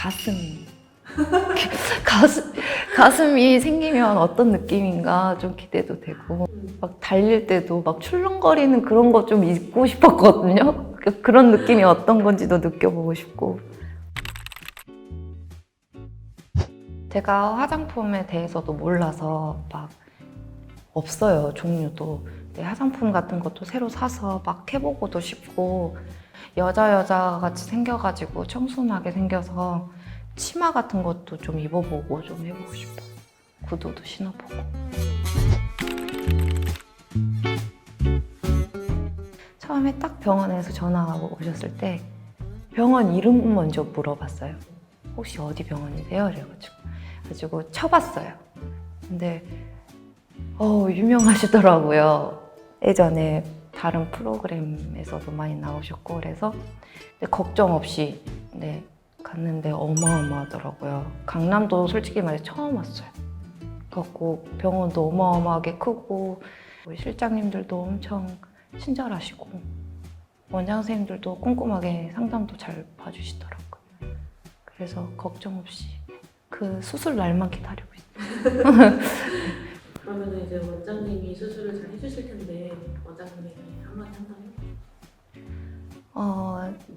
가슴 가슴 가슴이 생기면 어떤 느낌인가 좀 기대도 되고 막 달릴 때도 막 출렁거리는 그런 거좀 입고 싶었거든요. 그- 그런 느낌이 어떤 건지도 느껴보고 싶고. 제가 화장품에 대해서도 몰라서 막 없어요 종류도. 화장품 같은 것도 새로 사서 막 해보고도 싶고 여자 여자 같이 생겨가지고 청순하게 생겨서 치마 같은 것도 좀 입어보고 좀 해보고 싶어. 구두도 신어보고. 처음에 딱 병원에서 전화 오셨을 때 병원 이름 먼저 물어봤어요. 혹시 어디 병원이세요? 그래가지고 가지고 쳐봤어요. 근데 어 유명하시더라고요. 예전에 다른 프로그램에서도 많이 나오셨고 그래서 걱정 없이 네 갔는데 어마어마하더라고요. 강남도 솔직히 말해 처음 왔어요. 그래갖고 병원도 어마어마하게 크고 실장님들도 엄청 친절하시고 원장 선생님들도 꼼꼼하게 상담도 잘 봐주시더라고요. 그래서 걱정 없이 그 수술 날만 기다리고 있어요. 그러면 이제 원장님이 수술을 잘 해주실 텐데 원장님에게 한마디 한다면? 어,